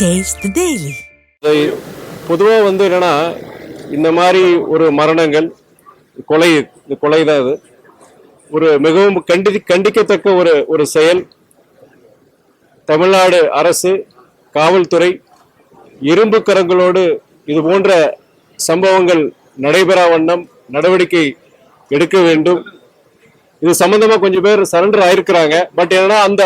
Taste daily பொதுவாக வந்து என்னன்னா இந்த மாதிரி ஒரு மரணங்கள் கொலை கொலை தான் இது. ஒரு மிகவும் கண்டி கண்டிக்கத்தக்க ஒரு ஒரு செயல். தமிழ்நாடு அரசு காவல்துறை இரும்பு கரங்களோடு இது போன்ற சம்பவங்கள் நடைபெறா வண்ணம் நடவடிக்கை எடுக்க வேண்டும். இது சம்பந்தமா கொஞ்சம் பேர் சரண்டர் ஆயிருக்கிறாங்க. பட் என்னன்னா அந்த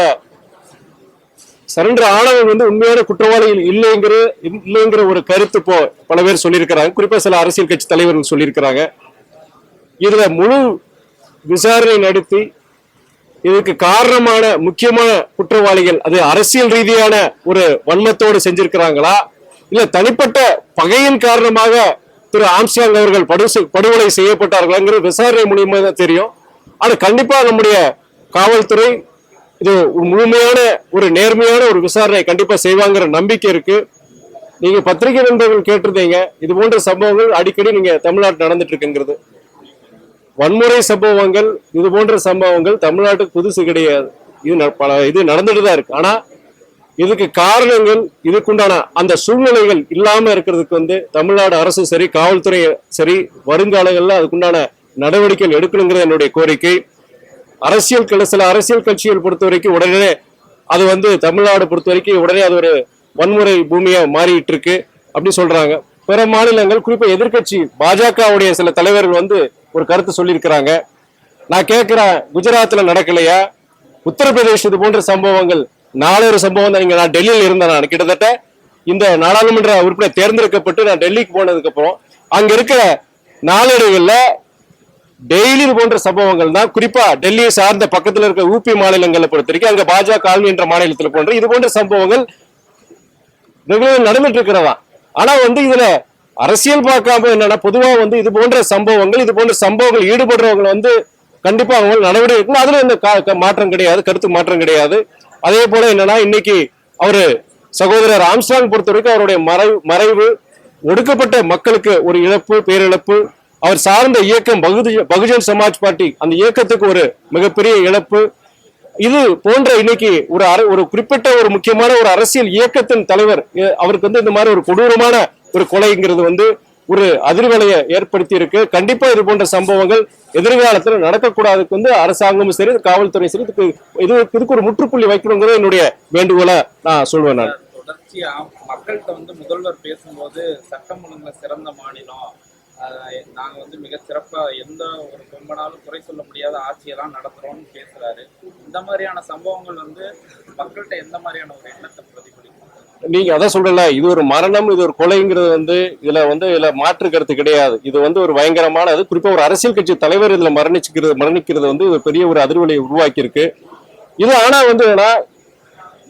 சரண்டர் ஆனவங்க வந்து உண்மையான குற்றவாளிகள் இல்லைங்கிற இல்லைங்கிற ஒரு கருத்து இப்போ பல பேர் சொல்லியிருக்கிறாங்க. குறிப்பா சில அரசியல் கட்சி தலைவர்கள் சொல்லியிருக்கிறாங்க. இதுல முழு விசாரணை நடத்தி இதுக்கு காரணமான முக்கியமான குற்றவாளிகள் அது அரசியல் ரீதியான ஒரு வன்மத்தோடு செஞ்சிருக்கிறாங்களா? இல்ல தனிப்பட்ட பகையின் காரணமாக திரு ஆம்ஸ்டாங் அவர்கள் படு படுகொலை செய்யப்பட்டார்களாங்கிற விசாரணை மூலியமா தான் தெரியும். ஆனா கண்டிப்பா நம்முடைய காவல்துறை இது முழுமையான ஒரு நேர்மையான ஒரு விசாரணை கண்டிப்பா செய்வாங்கிற நம்பிக்கை இருக்கு. நீங்க பத்திரிகை நண்பர்கள் கேட்டிருந்தீங்க. இது போன்ற சம்பவங்கள் அடிக்கடி நீங்க தமிழ்நாட்டில் நடந்துட்டு இருக்குங்கிறது. வன்முறை சம்பவங்கள் இது போன்ற சம்பவங்கள் தமிழ்நாட்டுக்கு புதுசு கிடையாது. இது ந- பல இது நடந்துட்டு தான் இருக்கு. ஆனா இதுக்கு காரணங்கள் இதுக்குண்டான அந்த சூழ்நிலைகள் இல்லாம இருக்கிறதுக்கு வந்து தமிழ்நாடு அரசு சரி காவல்துறை சரி வருங்காலங்கள்ல அதுக்குண்டான நடவடிக்கைகள் எடுக்கணுங்கிறது என்னுடைய கோரிக்கை. அரசியல் சில அரசியல் கட்சிகள் பொறுத்த வரைக்கும் உடனே அது வந்து தமிழ்நாடு பொறுத்த வரைக்கும் உடனே அது ஒரு வன்முறை பூமியா மாறிட்டு இருக்கு அப்படின்னு சொல்றாங்க. பிற மாநிலங்கள் குறிப்பா எதிர்க்கட்சி பாஜகவுடைய சில தலைவர்கள் வந்து ஒரு கருத்து சொல்லியிருக்கிறாங்க. நான் கேட்கிறேன் குஜராத்ல நடக்கலையா? உத்தரப்பிரதேஷ் இது போன்ற சம்பவங்கள் நாலொரு சம்பவம் தான். நான் டெல்லியில் இருந்தேன் நான். கிட்டத்தட்ட இந்த நாடாளுமன்ற உறுப்பினர் தேர்ந்தெடுக்கப்பட்டு நான் டெல்லிக்கு போனதுக்கு அப்புறம் அங்க இருக்கிற நாளேடுகள்ல டெய்லி இது போன்ற சம்பவங்கள் தான். குறிப்பா டெல்லியை சார்ந்த பக்கத்தில் இருக்க ஊபி மாநிலங்களை பொறுத்த வரைக்கும் அங்க பாஜக ஆளுமை என்ற மாநிலத்தில் போன்ற இது போன்ற சம்பவங்கள் நடந்துட்டு இருக்கிறதா? ஆனா வந்து இதுல அரசியல் பார்க்காம என்னன்னா பொதுவா வந்து இது போன்ற சம்பவங்கள் இது போன்ற சம்பவங்கள் ஈடுபடுறவங்க வந்து கண்டிப்பா அவங்க நடவடிக்கை எடுக்கணும். அதுல எந்த கா- மாற்றம் கிடையாது கருத்து மாற்றம் கிடையாது. அதே போல என்னன்னா இன்னைக்கு அவரு சகோதரர் ஆம்ஸ்டாங் பொறுத்த வரைக்கும் அவருடைய மறைவு மறைவு ஒடுக்கப்பட்ட மக்களுக்கு ஒரு இழப்பு பேரிழப்பு அவர் சார்ந்த இயக்கம் பகுதி பகுஜன் சமாஜ் பார்ட்டி அந்த இயக்கத்துக்கு ஒரு மிகப்பெரிய இழப்பு. இது போன்ற இன்னைக்கு ஒரு ஒரு குறிப்பிட்ட ஒரு முக்கியமான ஒரு அரசியல் இயக்கத்தின் தலைவர் அவருக்கு வந்து இந்த மாதிரி ஒரு கொடூரமான ஒரு கொலைங்கிறது வந்து ஒரு அதிர்வலையை ஏற்படுத்தி இருக்கு கண்டிப்பா இது போன்ற சம்பவங்கள் எதிர்காலத்தில் நடக்கக்கூடாதுக்கு வந்து அரசாங்கமும் சரி காவல்துறை சரி இதுக்கு இது இதுக்கு ஒரு முற்றுப்புள்ளி வைக்கணுங்கிறது என்னுடைய வேண்டுகோளை நான் சொல்வேன் நான். தொடர்ச்சியா மக்கள்கிட்ட வந்து முதல்வர் பேசும்போது சட்டம் ஒழுங்குல சிறந்த மாநிலம் நாங்கள் வந்து மிக சிறப்பாக எந்த ஒரு கொம்பனாலும் குறை சொல்ல முடியாத ஆட்சியெல்லாம் நடத்துகிறோம்னு பேசுகிறாரு இந்த மாதிரியான சம்பவங்கள் வந்து மக்கள்கிட்ட எந்த மாதிரியான ஒரு எண்ணத்தை பிரதிபலிக்கும்? நீங்க அதான் சொல்றல இது ஒரு மரணம் இது ஒரு கொலைங்கிறது வந்து இதுல வந்து இதுல மாற்று கருத்து கிடையாது. இது வந்து ஒரு பயங்கரமான அது குறிப்பா ஒரு அரசியல் கட்சி தலைவர் இதுல மரணிச்சுக்கிறது மரணிக்கிறது வந்து ஒரு பெரிய ஒரு அதிர்வலையை உருவாக்கி இருக்கு இது ஆனா வந்து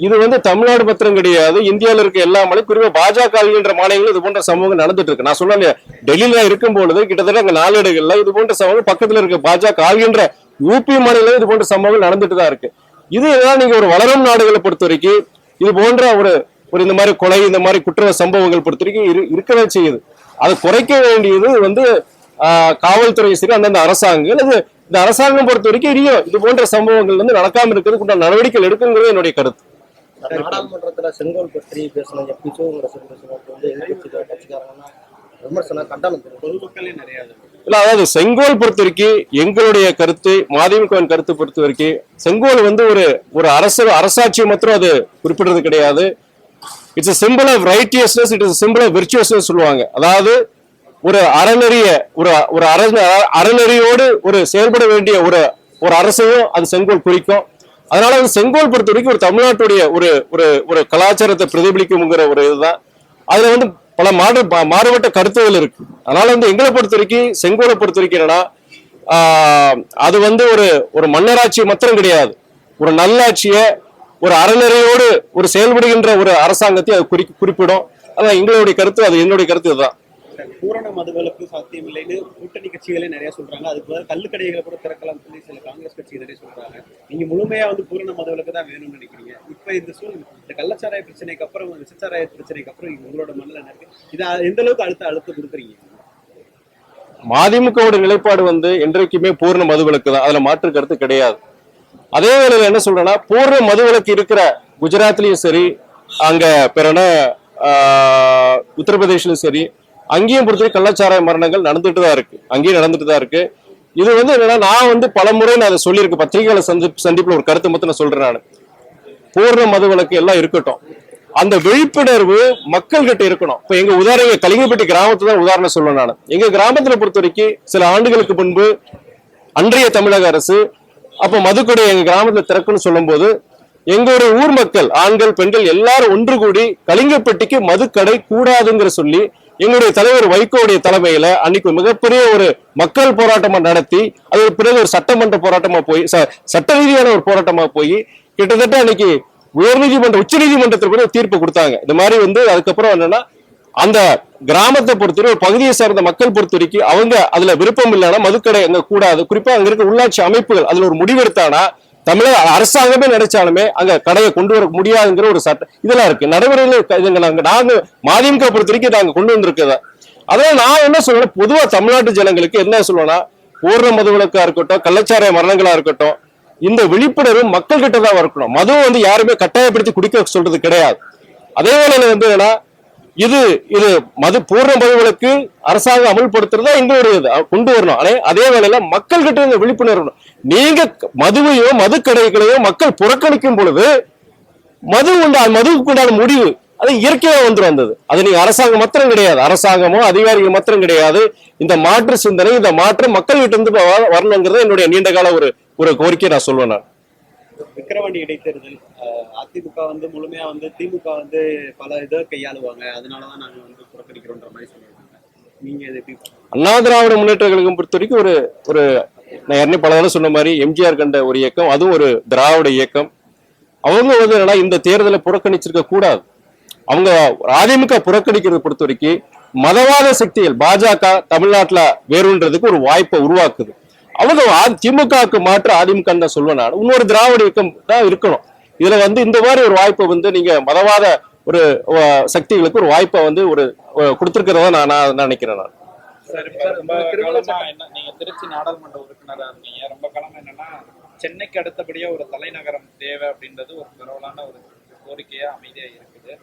இது வந்து தமிழ்நாடு பத்திரம் கிடையாது. இந்தியாவில் இருக்க எல்லா மாநிலம் குறிப்பாக பாஜக என்ற மாநிலங்களும் இது போன்ற சம்பவங்கள் நடந்துட்டு இருக்கு. நான் சொன்னேன் டெல்லியில இருக்கும் பொழுது கிட்டத்தட்ட இந்த நாளேடுகள்ல இது போன்ற சமூகம் பக்கத்துல இருக்க பாஜக ஆள்கின்ற யூபி மாநிலம் இது போன்ற சம்பவங்கள் நடந்துட்டு தான் இருக்கு. இது ஏதாவது நீங்க ஒரு வளரும் நாடுகளை பொறுத்த வரைக்கும் இது போன்ற ஒரு ஒரு இந்த மாதிரி கொலை இந்த மாதிரி குற்ற சம்பவங்கள் பொறுத்த வரைக்கும் இரு இருக்கவே செய்யுது. அதை குறைக்க வேண்டியது வந்து காவல்துறை சரி அந்தந்த அரசாங்கங்கள் இந்த அரசாங்கம் பொறுத்த வரைக்கும் இனியும் இது போன்ற சம்பவங்கள் வந்து நடக்காம இருக்கிறதுக்கு உண்டான நடவடிக்கைகள் எடுக்குங்கிறது என்னுடைய கருத்து. நாடாளுமன்றத்துல செங்கோல் பற்றி பேசின சிவகுமாரசன் பேசுனது வந்து எதிர்கட்சி கட்சிக்காரங்கன்னா விமர்சனம் கண்டனம் தெரியும். பொதுமக்களே நிறைய இல்ல அதாவது செங்கோல் பொறுத்த வரைக்கும் எங்களுடைய கருத்து மதிமுகவின் கருத்து பொறுத்த வரைக்கும் செங்கோல் வந்து ஒரு ஒரு அரசு அரசாட்சி மாத்திரம் அது குறிப்பிடுறது கிடையாது. It's simple of righteousness it is simple of virtuousness சொல்லுவாங்க. அதாவது ஒரு அறநெறிய ஒரு ஒரு அற- அறநெறியோடு ஒரு செயல்பட வேண்டிய ஒரு ஒரு அரசையும் அது செங்கோல் குறிக்கும். அதனால வந்து செங்கோல் பொறுத்த வரைக்கும் ஒரு தமிழ்நாட்டுடைய ஒரு ஒரு ஒரு கலாச்சாரத்தை பிரதிபலிக்குங்கிற ஒரு இதுதான். அதுல வந்து பல மாறு மாறுபட்ட கருத்துகள் இருக்கு. அதனால வந்து எங்களை பொறுத்த வரைக்கும் செங்கோலை பொறுத்த வரைக்கும் என்னன்னா அது வந்து ஒரு ஒரு மன்னராட்சி மாத்திரம் கிடையாது. ஒரு நல்லாட்சியை ஒரு அறநிறையோடு ஒரு செயல்படுகின்ற ஒரு அரசாங்கத்தை அது குறி குறிப்பிடும். அதான் எங்களுடைய கருத்து அது என்னுடைய கருத்து இதுதான். பூரண மதுவிலக்கு சாத்தியம் இல்லைன்னு கூட்டணி கட்சிகளே நிறைய சொல்றாங்க. அதுக்கு பதிலா கள்ளுக்கடைகளை கூட திறக்கலாம் சொல்லி சில காங்கிரஸ் கட்சிகள் நிறைய சொல்றாங்க. நீங்க முழுமையா வந்து பூரண மதுவிலக்கு தான் வேணும்னு நினைக்கிறீங்க. இப்ப இந்த சூழ்நிலை இந்த கள்ளச்சாராய பிரச்சனைக்கு அப்புறம் விசச்சாராய பிரச்சனைக்கு அப்புறம் உங்களோட மண்ணில் இருக்கு? இதை எந்த அளவுக்கு அழுத்த அழுத்தம் கொடுக்குறீங்க? மதிமுகவோட நிலைப்பாடு வந்து என்றைக்குமே பூர்ண மதுவிலக்கு தான். அதுல மாற்று கருத்து கிடையாது. அதே வேளையில் என்ன சொல்றேன்னா பூர்ண மதுவிலக்கு இருக்கிற குஜராத்லயும் சரி அங்க பிறன உத்தரப்பிரதேஷ்லயும் சரி அங்கேயும் பொறுத்தவரை கள்ளச்சாராய மரணங்கள் நடந்துட்டு தான் இருக்கு. அங்கேயும் நடந்துட்டு தான் இருக்கு. இது வந்து என்னன்னா நான் வந்து பல முறை நான் அதை சொல்லியிருக்கேன் பத்திரிகையாளர் சந்தி சந்திப்பில் ஒரு கருத்தை மட்டும் நான் சொல்றேன் நான். பூர்ண மதுவிலக்கு எல்லாம் இருக்கட்டும். அந்த விழிப்புணர்வு மக்கள்கிட்ட இருக்கணும். இப்போ எங்க உதாரணம் கலிங்கப்பட்டி கிராமத்தை தான் உதாரணம் சொல்லணும் நான். எங்க கிராமத்துல பொறுத்த வரைக்கும் சில ஆண்டுகளுக்கு முன்பு அன்றைய தமிழக அரசு அப்போ மதுக்கடை எங்க கிராமத்துல திறக்குன்னு சொல்லும்போது எங்களுடைய ஊர் மக்கள் ஆண்கள் பெண்கள் எல்லாரும் ஒன்று கூடி கலிங்கப்பட்டிக்கு மதுக்கடை கூடாதுங்கிற சொல்லி எங்களுடைய தலைவர் வைகோவுடைய தலைமையில அன்னைக்கு மிகப்பெரிய ஒரு மக்கள் போராட்டமா நடத்தி அது பிறகு ஒரு சட்டமன்ற போராட்டமா போய் ச- சட்ட ரீதியான ஒரு போராட்டமா போய் கிட்டத்தட்ட அன்னைக்கு உயர்நீதிமன்ற உச்ச நீதிமன்றத்தில் கூட தீர்ப்பு கொடுத்தாங்க. இந்த மாதிரி வந்து அதுக்கப்புறம் என்னன்னா அந்த கிராமத்தை பொறுத்தவரை ஒரு பகுதியை சார்ந்த மக்கள் பொறுத்த வரைக்கும் அவங்க அதுல விருப்பம் இல்லைன்னா மதுக்கடை அங்க கூடாது. குறிப்பா அங்க இருக்க உள்ளாட்சி அமைப்புகள் அதுல ஒரு முடிவெடுத்தானா தமிழக அரசாங்கமே நினைச்சாலுமே அங்க கடையை கொண்டு வர முடியாதுங்கிற ஒரு சட்டம் இதெல்லாம் இருக்கு. நடைமுறையில இதுங்க நாங்க நாங்க மதிமுக பொறுத்த வரைக்கும் நாங்க கொண்டு வந்திருக்கிறத அதனால நான் என்ன சொல்றேன் பொதுவா தமிழ்நாட்டு ஜனங்களுக்கு என்ன சொல்லுவேன்னா பூர்ண மதுவிலக்கா இருக்கட்டும் கள்ளச்சாராய மரணங்களா இருக்கட்டும் இந்த விழிப்புணர்வு மக்கள் கிட்ட தான் இருக்கணும் மதுவை வந்து யாருமே கட்டாயப்படுத்தி குடிக்க சொல்றது கிடையாது. அதே வேளையில வந்து என்ன இது இது மது பூர்ண மதுவிலக்கு அரசாங்கம் அமல்படுத்துறதா எங்களுடைய கொண்டு வரணும். ஆனா அதே வேளையில மக்கள் கிட்ட இந்த விழிப்புணர்வு. நீங்க மதுவையோ மது கடைகளையோ மக்கள் புறக்கணிக்கும் பொழுது மது உண்டா மதுவுக்கு உண்டான முடிவு அது இயற்கையா வந்துடும் வந்தது. அது நீங்க அரசாங்கம் மாத்திரம் கிடையாது. அரசாங்கமோ அதிகாரிகள் மாத்திரம் கிடையாது. இந்த மாற்று சிந்தனை இந்த மாற்றம் மக்கள் கிட்ட இருந்து வ- வரணுங்கிறது என்னுடைய நீண்ட கால ஒரு ஒரு கோரிக்கை நான் சொல்வேன் நான். விக்கிரவாண்டி இடைத்தேர்தல் அதிமுக வந்து முழுமையா வந்து திமுக வந்து பல இதை கையாளுவாங்க. அதனாலதான் நாங்க வந்து புறக்கணிக்கிறோன்ற மாதிரி சொல்லியிருக்காங்க. நீங்க இதை எப்படி அண்ணா திராவிட முன்னேற்ற கழகம் பொறுத்த வரைக்கும் ஒரு ஒரு நான் ஏற்கனவே பல தடவை சொன்ன மாதிரி எம்ஜிஆர் கண்ட ஒரு இயக்கம் அதுவும் ஒரு திராவிட இயக்கம். அவங்க வந்து என்னன்னா இந்த தேர்தலை புறக்கணிச்சிருக்க கூடாது. அவங்க அதிமுக புறக்கணிக்கிறத பொறுத்த வரைக்கும் மதவாத சக்திகள் பாஜக தமிழ்நாட்டில் வேறுன்றதுக்கு ஒரு வாய்ப்பை உருவாக்குது. அவங்க திமுகவுக்கு மாற்று அதிமுக தான் சொல்லுவேன் நான். இன்னொரு திராவிட இயக்கம் தான் இருக்கணும். இதுல வந்து இந்த மாதிரி ஒரு வாய்ப்பை வந்து நீங்க மதவாத ஒரு சக்திகளுக்கு ஒரு வாய்ப்பை வந்து ஒரு அஹ், நான் நான் நினைக்கிறேன் நான். ரொம்ப நீங்க திருச்சி நாடாளுமன்ற உறுப்பினரா இருந்தீங்க. ரொம்ப காலம் என்னன்னா சென்னைக்கு அடுத்தபடியா ஒரு தலைநகரம் தேவை அப்படின்றது ஒரு பரவலான ஒரு கோரிக்கையா அமைதியா இருக்குது.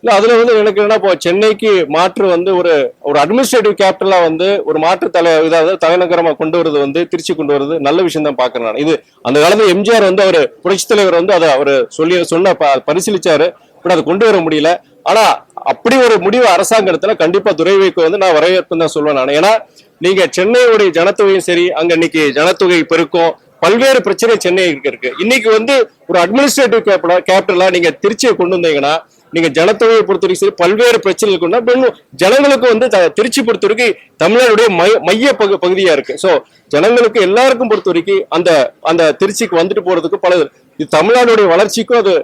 இல்லை அதில் வந்து எனக்கு என்ன இப்போ சென்னைக்கு மாற்று வந்து ஒரு ஒரு அட்மினிஸ்ட்ரேட்டிவ் கேபிட்டலாக வந்து ஒரு மாற்று தலை இதாவது தலைநகரமாக கொண்டு வரது வந்து திருச்சி கொண்டு வரது நல்ல விஷயம் தான் பார்க்குறேன் நான். இது அந்த காலத்தில் எம்ஜிஆர் வந்து அவர் புரட்சி தலைவர் வந்து அதை அவர் சொல்லி சொன்ன ப- பரிசீலிச்சாரு. பட் அதை கொண்டு வர முடியல. ஆனால் அப்படி ஒரு முடிவு அரசாங்கத்தில் கண்டிப்பாக துறைவைக்கு வந்து நான் வரவேற்பு தான் சொல்லுவேன் நான். ஏன்னா நீங்கள் சென்னையுடைய ஜனத்தொகையும் சரி அங்கே இன்னைக்கு ஜனத்தொகை பெருக்கும் பல்வேறு பிரச்சனை சென்னை இருக்கு. இன்னைக்கு வந்து ஒரு அட்மினிஸ்ட்ரேட்டிவ் கேபிட்டலா கேபிட்டலா நீங்க திருச்சியை கொண்டு வந்தீங்கன்னா நீங்க ஜனத்தொகையை பொறுத்த வரைக்கும் சரி பல்வேறு பிரச்சனைகள் கொண்டா இன்னும் ஜனங்களுக்கு வந்து திருச்சி பொறுத்த வரைக்கும் தமிழ்நாடுடைய மைய மைய பகு பகுதியா இருக்கு. சோ ஜனங்களுக்கு எல்லாருக்கும் பொறுத்த வரைக்கும் அந்த அந்த திருச்சிக்கு வந்துட்டு போறதுக்கு பல இது தமிழ்நாடுடைய வளர்ச்சிக்கும் அது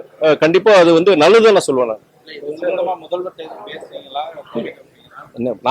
கண்டிப்பா அது வந்து நல்லதுன்னு நான் சொல்லுவேன் நான்.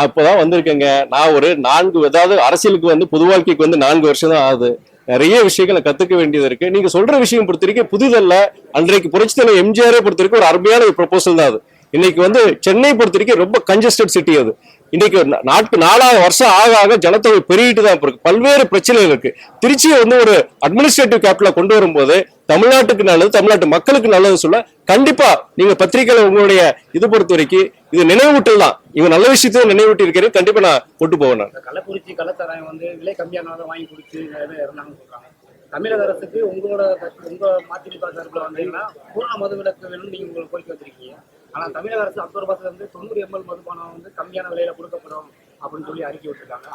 இப்பதான் வந்திருக்கேங்க. நான் ஒரு நான்கு அதாவது அரசியலுக்கு வந்து புது வாழ்க்கைக்கு வந்து நான்கு வருஷம் தான் ஆகுது. நிறைய விஷயங்களை கத்துக்க வேண்டியது இருக்கு. நீங்க சொல்ற விஷயம் பொறுத்த வரைக்கும் புதிதல்ல. அன்றைக்கு புரட்சி தலைவர் எம்ஜிஆரே பொறுத்த வரைக்கும் ஒரு அருமையான ப்ரொபோசல் தான் அது. இன்னைக்கு வந்து சென்னை பொறுத்த வரைக்கும் ரொம்ப கன்ஜஸ்டட் சிட்டி அது. இன்னைக்கு நாட்டு நாலாவது வருஷம் ஆக ஆக ஜனத்தொகை பெருகிட்டு தான் இருக்கு. பல்வேறு பிரச்சனைகள் இருக்கு. திருச்சியை வந்து ஒரு அட்மினிஸ்ட்ரேட்டிவ் கேபிட்டலா கொண்டு வரும்போது தமிழ்நாட்டுக்கு நல்லது தமிழ்நாட்டு மக்களுக்கு நல்லது சொல்ல கண்டிப்பா நீங்க பத்திரிகையில உங்களுடைய இது பொறுத்த வரைக்கும் இது நினைவூட்டல் தான். இவங்க நல்ல விஷயத்தையும் நினைவூட்டி இருக்கிறேன் கண்டிப்பா நான் கொண்டு போவேன் நான். கள்ளக்குறிச்சி கள்ளத்தரம் வந்து விலை கம்மியானதை வாங்கி கொடுத்து இறந்தாங்க சொல்றாங்க. தமிழக அரசுக்கு உங்களோட உங்க மதிமுக சார்பில் வந்தீங்கன்னா பூர்ண மது விலக்கு வேணும்னு நீங்க உங்களுக்கு கோரிக்கை வச்சிருக்கீங்க. ஆனா தமிழக அரசு அக்டோபர் மாசத்துல இருந்து தொண்ணூறு எம்எல் மதுபானம் வந்து கம்மியான விலையில கொடுக்கப்படும் அப்படின்னு சொல்லி அறிக்கை விட்டுருக்காங்க?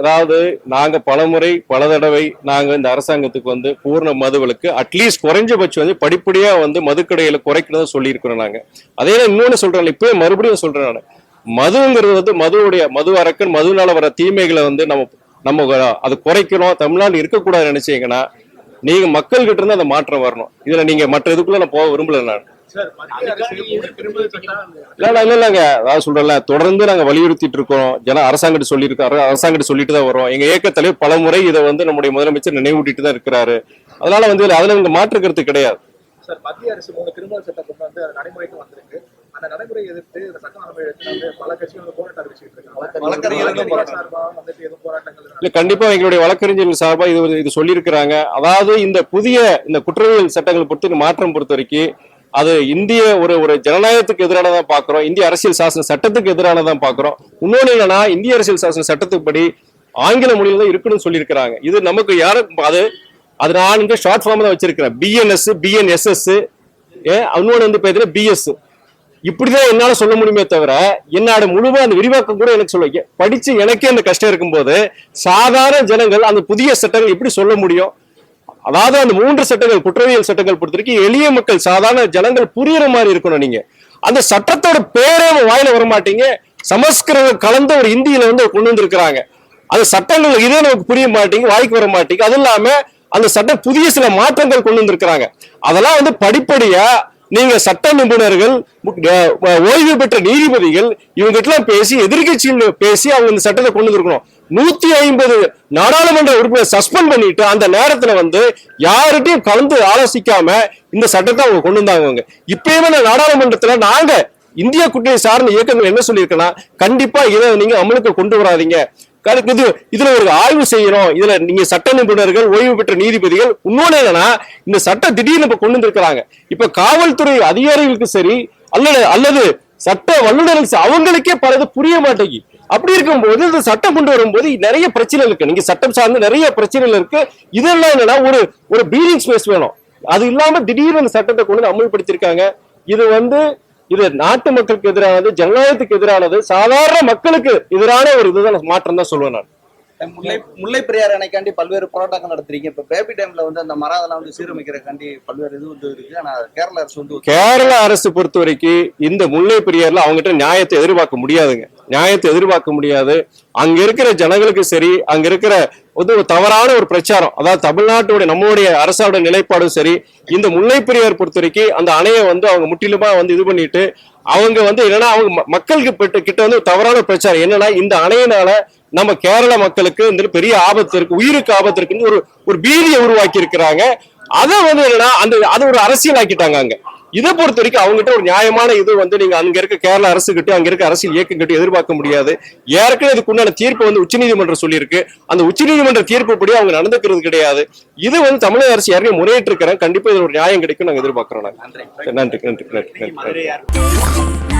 அதாவது நாங்க பலமுறை பல தடவை நாங்க இந்த அரசாங்கத்துக்கு வந்து பூர்ண மதுவிலக்கு அட்லீஸ்ட் குறைஞ்சபட்சம் வந்து படிப்படியா வந்து மதுக்கடையில குறைக்கிறதா சொல்லியிருக்கிறோம் நாங்க. அதே இன்னொன்னு சொல்றேன் இப்பவே மறுபடியும் சொல்றேன் நான். மதுங்கிறது வந்து மதுவுடைய மது அரக்கன் மதுனால வர தீமைகளை வந்து நம்ம நம்ம அது குறைக்கணும் தமிழ்நாடு இருக்கக்கூடாதுன்னு நினைச்சீங்கன்னா நீங்க மக்கள் கிட்ட இருந்து அந்த மாற்றம் வரணும். இதுல நீங்க மற்ற இதுக்குள்ள நான் போக விரும்பல நான். இல்ல இல்ல, இல்ல இல்லங்க. அதாவது சொல்றேன்ல தொடர்ந்து நாங்க வலியுறுத்திட்டு இருக்கோம். ஜன அரசாங்கத்தை சொல்லியிருக்காரு. அரசாங்கத்தை சொல்லிட்டு தான் வரோம் எங்க இயக்க தலைவர் பல முறை இதை வந்து நம்முடைய முதலமைச்சர் நினைவூட்டிட்டு தான் இருக்கிறாரு. அதனால வந்து அதுல இங்க மாற்று கருத்து கிடையாது. சார் மத்திய அரசு மூணு கிரிமினல் சட்டம் கொண்டு வந்து நடைமுறைக்கு வந்திருக்கு. அந்த நடைமுறையை எதிர்த்து இந்த சட்ட நடைமுறை எடுத்து வந்து பல கட்சிகள் போராட்டம் அறிவிச்சுட்டு இருக்காங்க. கண்டிப்பா எங்களுடைய வழக்கறிஞர்கள் சார்பா இது இது சொல்லியிருக்கிறாங்க. அதாவது இந்த புதிய இந்த குற்றவியல் சட்டங்களை பொறுத்து மாற்றம் பொறுத்த வரைக்கும் அது இந்திய ஒரு ஒரு ஜனநாயகத்துக்கு எதிரானதான் பாக்குறோம். இந்திய அரசியல் சாசன சட்டத்துக்கு எதிரானதான் பாக்குறோம். இன்னொன்னு என்னன்னா இந்திய அரசியல் சாசன சட்டத்துப்படி ஆங்கில மொழியில தான் இருக்கணும்னு சொல்லியிருக்கிறாங்க. இது நமக்கு யாரும் அது அது நான் இங்கே ஷார்ட் ஃபார்ம் தான் வச்சிருக்கிறேன். பிஎன்எஸ் பிஎன்எஸ்எஸ் இன்னொன்று வந்து பார்த்தீங்கன்னா பிஎஸ் இப்படிதான் என்னால சொல்ல முடியுமே தவிர என்னோட முழுவா அந்த விரிவாக்கம் கூட எனக்கு சொல்ல படிச்சு எனக்கே அந்த கஷ்டம் இருக்கும்போது சாதாரண ஜனங்கள் அந்த புதிய சட்டங்கள் எப்படி சொல்ல முடியும்? அதாவது அந்த மூன்று சட்டங்கள் குற்றவியல் சட்டங்கள் பொறுத்திருக்கு எளிய மக்கள் சாதாரண ஜனங்கள் புரியுற மாதிரி இருக்கணும் நீங்க. அந்த சட்டத்தோட பேரே வாயில வர மாட்டீங்க சமஸ்கிருதம் கலந்த ஒரு இந்தியில வந்து கொண்டு வந்திருக்கிறாங்க. அந்த சட்டங்கள் இதே நமக்கு புரிய மாட்டேங்குது வாய்க்கு வர மாட்டேங்குது. அது இல்லாம அந்த சட்டம் புதிய சில மாற்றங்கள் கொண்டு வந்திருக்கிறாங்க. அதெல்லாம் வந்து படிப்படியா நீங்க சட்ட நிபுணர்கள் ஓய்வு பெற்ற நீதிபதிகள் இவங்க எல்லாம் பேசி எதிர்கட்சியில் பேசி அவங்க இந்த சட்டத்தை கொண்டு வந்திருக்கணும். நூத்தி ஐம்பது நாடாளுமன்ற உறுப்பினர் சஸ்பெண்ட் பண்ணிட்டு அந்த நேரத்துல வந்து யார்கிட்டயும் கலந்து ஆலோசிக்காம இந்த சட்டத்தை அவங்க கொண்டு வந்தாங்க அவங்க இப்பயுமே நாடாளுமன்றத்துல நாங்க இந்திய கூட்டணி சார்ந்த இயக்கங்கள் என்ன சொல்லியிருக்கேன்னா கண்டிப்பா இதை நீங்க அமலுக்கு கொண்டு வராதீங்க. இது இதுல ஒரு ஆய்வு செய்யணும். இதுல நீங்க சட்ட நிபுணர்கள் ஓய்வு பெற்ற நீதிபதிகள் இன்னொன்னு என்னன்னா இந்த சட்டம் திடீர்னு இப்ப கொண்டு வந்திருக்கிறாங்க. இப்ப காவல்துறை அதிகாரிகளுக்கு சரி அல்லது அல்லது சட்ட வல்லுநர்களுக்கு சரி, அவங்களுக்கே பலது புரிய மாட்டேங்குது அப்படி இருக்கும்போது இந்த சட்டம் கொண்டு வரும்போது நிறைய பிரச்சனை இருக்கு. நீங்க சட்டம் சார்ந்து நிறைய பிரச்சனைகள் இருக்கு. இதெல்லாம் என்னன்னா ஒரு ஒரு பீலிங் ஸ்பேஸ் வேணும். அது இல்லாம திடீர்னு இந்த சட்டத்தை கொண்டு வந்து இது வந்து இது நாட்டு மக்களுக்கு எதிரானது ஜனநாயகத்துக்கு எதிரானது சாதாரண மக்களுக்கு எதிரான ஒரு இதுதான் மாற்றம் தான் சொல்லுவேன் நான். முல்லை முல்லை பெரியார் அணைக்காண்டி பல்வேறு போராட்டங்கள் நடத்துறீங்க இப்ப பேபி டைம்ல வந்து அந்த மராதெல்லாம் வந்து சீரமைக்கிறக்காண்டி பல்வேறு இது வந்து இருக்கு. ஆனா கேரள அரசு வந்து கேரள அரசு பொறுத்த வரைக்கும் இந்த முல்லை பெரியார்ல அவங்ககிட்ட நியாயத்தை எதிர்பார்க்க முடியாதுங்க. நியாயத்தை எதிர்பார்க்க முடியாது. அங்க இருக்கிற ஜனங்களுக்கு சரி அங்க இருக்கிற வந்து ஒரு தவறான ஒரு பிரச்சாரம் அதாவது தமிழ்நாட்டுடைய நம்மளுடைய அரசோட நிலைப்பாடும் சரி இந்த முல்லை பெரியார் பொறுத்த வரைக்கும் அந்த அணையை வந்து அவங்க முற்றிலுமா வந்து இது பண்ணிட்டு அவங்க வந்து என்னன்னா அவங்க ம- மக்களுக்கு கிட்ட வந்து தவறான பிரச்சாரம். என்னன்னா இந்த அணையினால நம்ம கேரள மக்களுக்கு இந்த பெரிய ஆபத்து இருக்கு உயிருக்கு ஆபத்து இருக்குன்னு ஒரு ஒரு பீதியை உருவாக்கி இருக்கிறாங்க அதை வந்து என்னன்னா அந்த அதை ஒரு அரசியல் ஆக்கிட்டாங்க அங்க. இதை பொறுத்த வரைக்கும் அவங்ககிட்ட ஒரு நியாயமான இது வந்து நீங்க அங்க இருக்க கேரள அரசு கிட்ட அங்க இருக்க அரசியல் இயக்கம் கிட்ட எதிர்பார்க்க முடியாது. ஏற்கனவே இதுக்குண்டான தீர்ப்பு வந்து உச்சநீதிமன்றம் சொல்லியிருக்கு. அந்த உச்சநீதிமன்ற தீர்ப்புப்படி அவங்க நடந்துக்கிறது கிடையாது. இது வந்து தமிழக அரசு ஏற்கனவே முறையிட்டு இருக்கிறேன் கண்டிப்பா இது ஒரு நியாயம் கிடைக்கும் நாங்க எதிர்பார்க்கிறோம் நன்றி. நன்றி நன்றி நன்றி